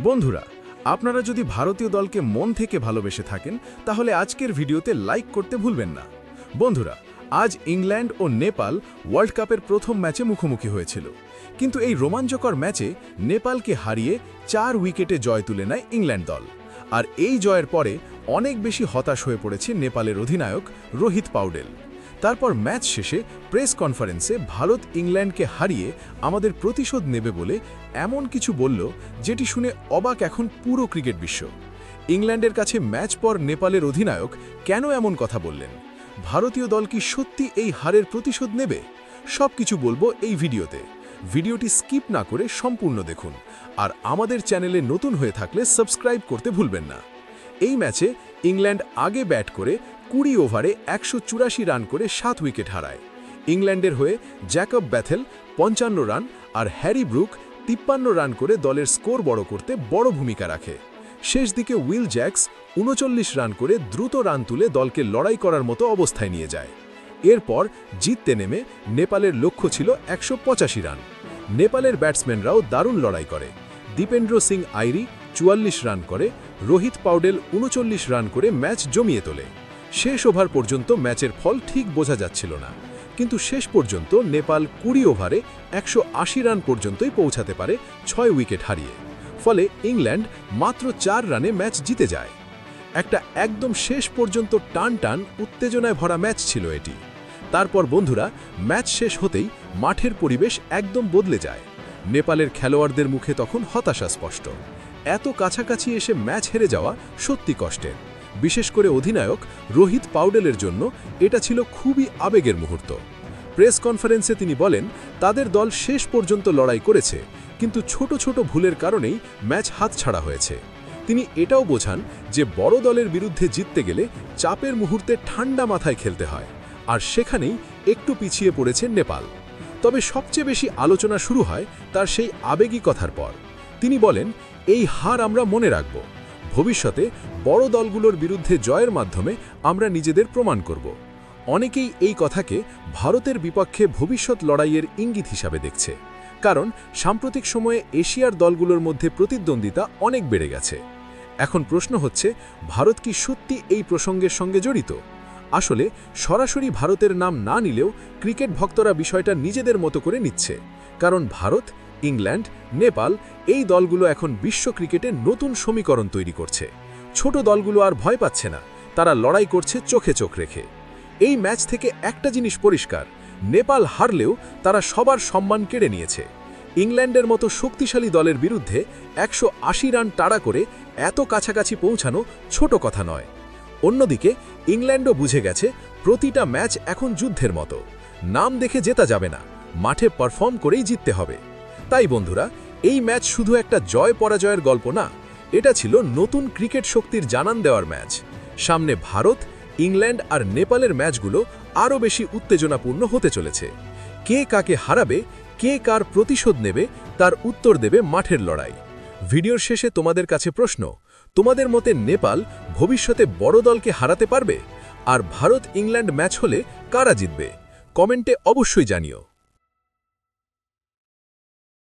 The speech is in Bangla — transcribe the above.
বন্ধুরা, আপনারা যদি ভারতীয় দলকে মন থেকে ভালোবেসে থাকেন, তাহলে আজকের ভিডিওতে লাইক করতে ভুলবেন না। বন্ধুরা, আজ ইংল্যান্ড ও নেপাল ওয়ার্ল্ড কাপের প্রথম ম্যাচে মুখোমুখি হয়েছিল। কিন্তু এই রোমাঞ্চকর ম্যাচে নেপালকে হারিয়ে চার উইকেটে জয় তুলে নেয় ইংল্যান্ড দল। আর এই জয়ের পরে অনেক বেশি হতাশ হয়ে পড়েছে নেপালের অধিনায়ক রোহিত পাউডেল। তারপর ম্যাচ শেষে প্রেস কনফারেন্সে ভারত ইংল্যান্ডকে হারিয়ে আমাদের প্রতিশোধ নেবে বলে এমন কিছু বলল যেটি শুনে অবাক এখন পুরো ক্রিকেট বিশ্ব। ইংল্যান্ডের কাছে ম্যাচ পর নেপালের অধিনায়ক কেন এমন কথা বললেন? ভারতীয় দল কি সত্যি এই হারের প্রতিশোধ নেবে? সব কিছু বলব এই ভিডিওতে। ভিডিওটি স্কিপ না করে সম্পূর্ণ দেখুন। আর আমাদের চ্যানেলে নতুন হয়ে থাকলে সাবস্ক্রাইব করতে ভুলবেন না। এই ম্যাচে ইংল্যান্ড আগে ব্যাট করে কুড়ি ওভারে একশো চুরাশি রান করে সাত উইকেট হারায়। ইংল্যান্ডের হয়ে জ্যাকব ব্যাথেল পঞ্চান্ন রান আর হ্যারি ব্রুক তিপ্পান্ন রান করে দলের স্কোর বড় করতে বড় ভূমিকা রাখে। শেষ দিকে উইল জ্যাক্স উনচল্লিশ রান করে দ্রুত রান তুলে দলকে লড়াই করার মতো অবস্থায় নিয়ে যায়। এরপর জিততে নেমে নেপালের লক্ষ্য ছিল একশো পঁচাশি রান। নেপালের ব্যাটসম্যানরাও দারুণ লড়াই করে। দীপেন্দ্র সিং আইরি চুয়াল্লিশ রান করে, রোহিত পাউডেল উনচল্লিশ রান করে ম্যাচ জমিয়ে তোলে। শেষ ওভার পর্যন্ত ম্যাচের ফল ঠিক বোঝা যাচ্ছিল না। কিন্তু শেষ পর্যন্ত নেপাল কুড়ি ওভারে একশো আশি রান পর্যন্তই পৌঁছাতে পারে ছয় উইকেট হারিয়ে। ফলে ইংল্যান্ড মাত্র চার রানে ম্যাচ জিতে যায়। একটা একদম শেষ পর্যন্ত টান টান উত্তেজনায় ভরা ম্যাচ ছিল এটি। তারপর বন্ধুরা, ম্যাচ শেষ হতেই মাঠের পরিবেশ একদম বদলে যায়। নেপালের খেলোয়াড়দের মুখে তখন হতাশা স্পষ্ট। এত কাছাকাছি এসে ম্যাচ হেরে যাওয়া সত্যি কষ্টের। বিশেষ করে অধিনায়ক রোহিত পাউডেলের জন্য এটা ছিল খুবই আবেগের মুহূর্ত। প্রেস কনফারেন্সে তিনি বলেন, তাদের দল শেষ পর্যন্ত লড়াই করেছে, কিন্তু ছোট ছোট ভুলের কারণেই ম্যাচ হাতছাড়া হয়েছে। তিনি এটাও বোঝান যে বড় দলের বিরুদ্ধে জিততে গেলে চাপের মুহূর্তে ঠান্ডা মাথায় খেলতে হয়, আর সেখানেই একটু পিছিয়ে পড়েছে নেপাল। তবে সবচেয়ে বেশি আলোচনা শুরু হয় তার সেই আবেগী কথার পর। তিনি বলেন, এই হার আমরা মনে রাখব। ভবিষ্যতে বড় দলগুলোর বিরুদ্ধে জয়ের মাধ্যমে আমরা নিজেদের প্রমাণ করব। অনেকেই এই কথাকে ভারতের বিপক্ষে ভবিষ্যৎ লড়াইয়ের ইঙ্গিত হিসাবে দেখছে। কারণ সাম্প্রতিক সময়ে এশিয়ার দলগুলোর মধ্যে প্রতিদ্বন্দ্বিতা অনেক বেড়ে গেছে। এখন প্রশ্ন হচ্ছে, ভারত কি সত্যি এই প্রসঙ্গের সঙ্গে জড়িত? আসলে সরাসরি ভারতের নাম না নিলেও ক্রিকেট ভক্তরা বিষয়টা নিজেদের মতো করে নিচ্ছে। কারণ ভারত ইংল্যান্ড, নেপাল এই দলগুলো এখন বিশ্ব ক্রিকেটে নতুন সমীকরণ তৈরি করছে। ছোট দলগুলো আর ভয় পাচ্ছে না, তারা লড়াই করছে চোখে চোখ রেখে। এই ম্যাচ থেকে একটা জিনিস পরিষ্কার, নেপাল হারলেও তারা সবার সম্মান কেড়ে নিয়েছে। ইংল্যান্ডের মতো শক্তিশালী দলের বিরুদ্ধে একশো আশি রান তাড়া করে এত কাছাকাছি পৌঁছানো ছোট কথা নয়। অন্যদিকে, ইংল্যান্ডও বুঝে গেছে, প্রতিটা ম্যাচ এখন যুদ্ধের মতো। নাম দেখে জেতা যাবে না, মাঠে পারফর্ম করেই জিততে হবে। তাই বন্ধুরা, এই ম্যাচ শুধু একটা জয় পরাজয়ের গল্প না, এটা ছিল নতুন ক্রিকেট শক্তির জানান দেওয়ার ম্যাচ। সামনে ভারত, ইংল্যান্ড আর নেপালের ম্যাচগুলো আরও বেশি উত্তেজনাপূর্ণ হতে চলেছে। কে কাকে হারাবে, কে কার প্রতিশোধ নেবে, তার উত্তর দেবে মাঠের লড়াই। ভিডিওর শেষে তোমাদের কাছে প্রশ্ন, তোমাদের মতে নেপাল ভবিষ্যতে বড় দলকে হারাতে পারবে? আর ভারত ইংল্যান্ড ম্যাচ হলে কারা জিতবে? কমেন্টে অবশ্যই জানিও।